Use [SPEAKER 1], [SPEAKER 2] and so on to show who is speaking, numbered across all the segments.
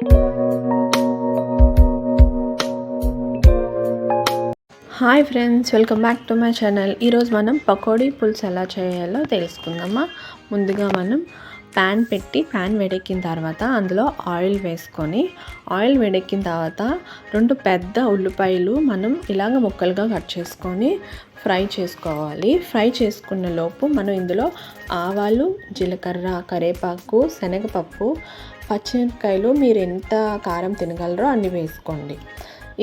[SPEAKER 1] Hi friends welcome back to my channel. ఈరోజు మనం పకోడీ పులుసు ఎలా చేయాలో తెలుసుకుందామా? ముందుగా మనం ప్యాన్ పెట్టి ప్యాన్ వేడెక్కిన తర్వాత అందులో ఆయిల్ వేసుకొని ఆయిల్ వేడెక్కిన తర్వాత రెండు పెద్ద ఉల్లిపాయలు మనం ఇలాగ ముక్కలుగా కట్ చేసుకొని ఫ్రై చేసుకోవాలి. ఫ్రై చేసుకున్న లోపు మనం ఇందులో ఆవాలు జీలకర్ర కరేపాకు శనగపప్పు పచ్చిమిరపకాయలు మీరు ఎంత కారం తినగలరో అన్ని వేసుకోండి.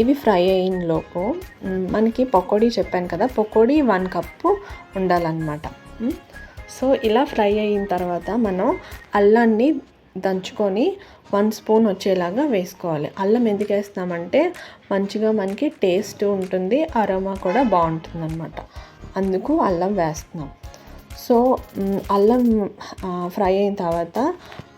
[SPEAKER 1] ఇవి ఫ్రై అయిన లోపు మనకి పకోడీ చెప్పాను కదా పకోడీ వన్ కప్పు ఉండాలన్నమాట. సో ఇలా ఫ్రై అయిన తర్వాత మనం అల్లాన్ని దంచుకొని వన్ స్పూన్ వచ్చేలాగా వేసుకోవాలి. అల్లం ఎందుకు వేస్తామంటే మంచిగా మనకి టేస్ట్ ఉంటుంది అరోమా కూడా బాగుంటుంది అనమాట అందుకు అల్లం వేస్తున్నాం. సో అల్లం ఫ్రై అయిన తర్వాత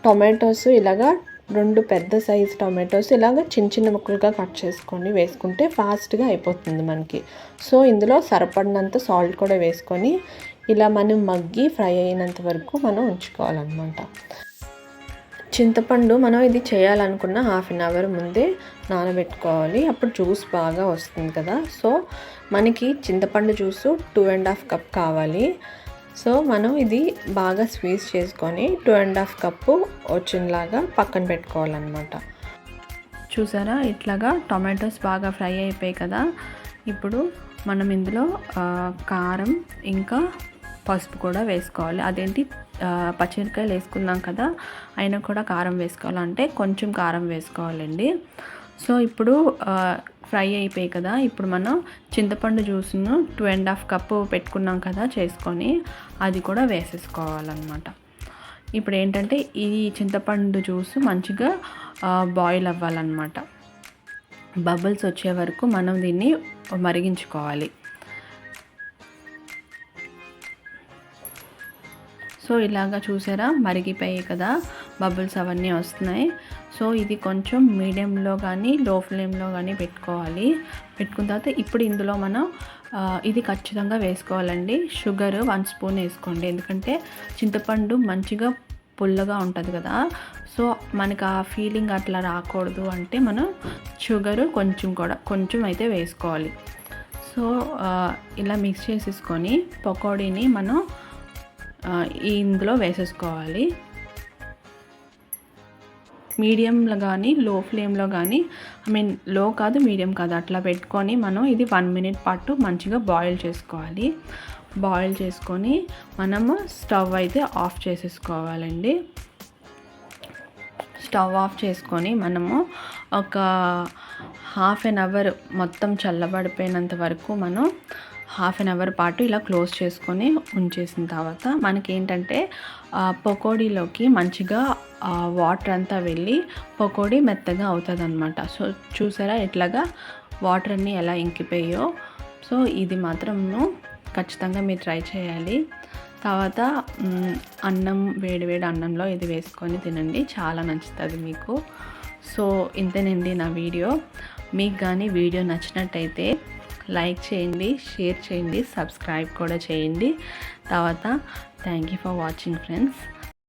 [SPEAKER 1] టొమాటోస్ ఇలాగా రెండు పెద్ద సైజ్ టొమాటోస్ ఇలాగ చిన్న చిన్న ముక్కలుగా కట్ చేసుకొని వేసుకుంటే ఫాస్ట్గా అయిపోతుంది మనకి. సో ఇందులో సరిపడినంత సాల్ట్ కూడా వేసుకొని ఇలా మనం మగ్గి ఫ్రై అయినంత వరకు మనం ఉంచుకోవాలన్నమాట. చింతపండు మనం ఇది చేయాలనుకున్న హాఫ్ అన్ అవర్ ముందే నానబెట్టుకోవాలి. అప్పుడు జ్యూస్ బాగా వస్తుంది కదా. సో మనకి చింతపండు juice two and half cup కావాలి. సో మనం ఇది బాగా స్వీజ్ చేసుకొని టూ అండ్ హాఫ్ కప్పు వచ్చినలాగా పక్కన పెట్టుకోవాలన్నమాట. చూసారా? ఇట్లాగా టొమాటోస్ బాగా ఫ్రై అయిపోయాయి కదా. ఇప్పుడు మనం ఇందులో కారం ఇంకా పసుపు కూడా వేసుకోవాలి. అదేంటి? ఆ, పచ్చిమిరకాయలు వేసుకున్నాం కదా అయినా కూడా కారం వేసుకోవాలంటే కొంచెం కారం వేసుకోవాలండి. సో ఇప్పుడు ఫ్రై అయిపోయాయి కదా ఇప్పుడు మనం చింతపండు జ్యూస్ను టూ అండ్ హాఫ్ కప్పు పెట్టుకున్నాం కదా చేసుకొని అది కూడా వేసేసుకోవాలన్నమాట. ఇప్పుడు ఏంటంటే ఈ చింతపండు జ్యూస్ మంచిగా బాయిల్ అవ్వాలన్నమాట. బబుల్స్ వచ్చే వరకు మనం దీన్ని మరిగించుకోవాలి. సో ఇలాగా చూసారా? మరిగిపోయాయి కదా బబుల్స్ అవన్నీ వస్తున్నాయి. సో ఇది కొంచెం మీడియంలో కానీ లో ఫ్లేమ్లో కానీ పెట్టుకోవాలి. పెట్టుకున్న తర్వాత ఇప్పుడు ఇందులో మనం ఇది ఖచ్చితంగా వేసుకోవాలండి. షుగర్ వన్ స్పూన్ వేసుకోండి. ఎందుకంటే చింతపండు మంచిగా పుల్లగా ఉంటుంది కదా. సో మనకు ఆ ఫీలింగ్ అట్లా రాకూడదు అంటే మనం షుగర్ కొంచెం కూడా కొంచెం అయితే వేసుకోవాలి. సో ఇలా మిక్స్ చేసేసుకొని పకోడీని మనం ఇందులో వేసేసుకోవాలి. మీడియంలో కానీ లో ఫ్లేమ్లో కానీ ఐ మీన్లో కాదు మీడియం కాదు అట్లా పెట్టుకొని మనం ఇది వన్ మినిట్ పాటు మంచిగా బాయిల్ చేసుకోవాలి. బాయిల్ చేసుకొని మనము స్టవ్ అయితే ఆఫ్ చేసేసుకోవాలండి. స్టవ్ ఆఫ్ చేసుకొని మనము ఒక హాఫ్ అన్ అవర్ మొత్తం చల్లబడిపోయినంత వరకు మనం హాఫ్ అన్ అవర్ పాటు ఇలా క్లోజ్ చేసుకొని ఉంచేసిన తర్వాత మనకి ఏంటంటే పకోడీలోకి మంచిగా వాటర్ అంతా వెళ్ళి పకోడీ మెత్తగా అవుతుంది అనమాట సో చూసారా ఎట్లాగా వాటర్ అన్నీ ఎలా ఇంకిపోయో సో ఇది మాత్రంను ఖచ్చితంగా మీరు ట్రై చేయాలి. తర్వాత అన్నం అన్నం వేడివేడి అన్నంలో ఇది వేసుకొని తినండి. చాలా నచ్చుతుంది మీకు. సో ఇంతేనండి నా వీడియో. మీకు కానీ వీడియో నచ్చినట్టయితే లైక్ చేయండి షేర్ చేయండి సబ్స్క్రైబ్ కూడా చేయండి. తర్వాత thank you for watching friends